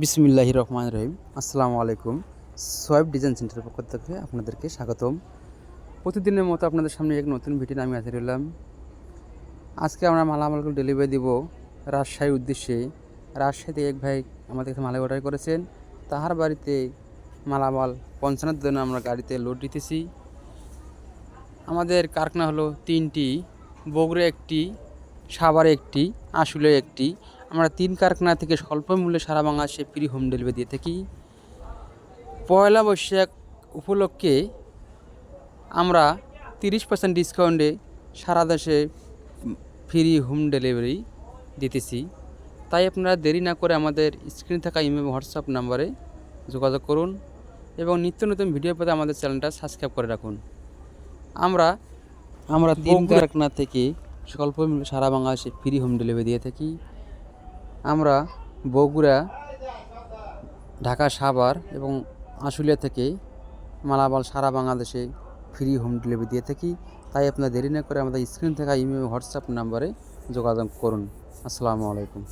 বিসমিল্লাহি রহমান রহিম। আসসালামু আলাইকুম। সোয়েব ডিজাইন সেন্টারের পক্ষ থেকে আপনাদেরকে স্বাগতম। প্রতিদিনের মতো আপনাদের সামনে এক নতুন ভিডিও আমি হাজির হলাম। আজকে আমরা মালামালগুলো ডেলিভারি দিব রাজশাহীর উদ্দেশ্যে। রাজশাহীতে এক ভাই আমাদের কাছে মালা অর্ডার করেছেন। তাহার বাড়িতে মালামাল পঞ্চানোর জন্য আমরা গাড়িতে লোড দিতেছি। আমাদের কারখানা হলো তিনটি বগুড়া একটি, সাভারে একটি আশুলে একটি। আমরা তিন কারখানা থেকে স্বল্প মূল্যে সারা বাংলাদেশে ফ্রি হোম ডেলিভারি দিয়ে থাকি। পয়লা বৈশাখ উপলক্ষে আমরা তিরিশ পার্সেন্ট ডিসকাউন্টে সারা দেশে ফ্রি হোম ডেলিভারি দিতেছি। তাই আপনারা দেরি না করে আমাদের স্ক্রিনে থাকা ইমেল হোয়াটসঅ্যাপ নাম্বারে যোগাযোগ করুন এবং নিত্য নতুন ভিডিও পেতে আমাদের চ্যানেলটা সাবস্ক্রাইব করে রাখুন। আমরা আমরা তিন কারখানা থেকে স্বল্প মূল্যে সারা বাংলাদেশে ফ্রি হোম ডেলিভারি দিয়ে থাকি। আমরা বগুড়া, ঢাকা, সাভার এবং আশুলিয়া থেকে মালাবাল সারা বাংলাদেশে ফ্রি হোম ডেলিভারি দিয়ে থাকি। তাই আপনার দেরি না করে আমাদের স্ক্রিন থাকা ইমেল হোয়াটসঅ্যাপ নাম্বারে যোগাযোগ করুন। আসসালামু আলাইকুম।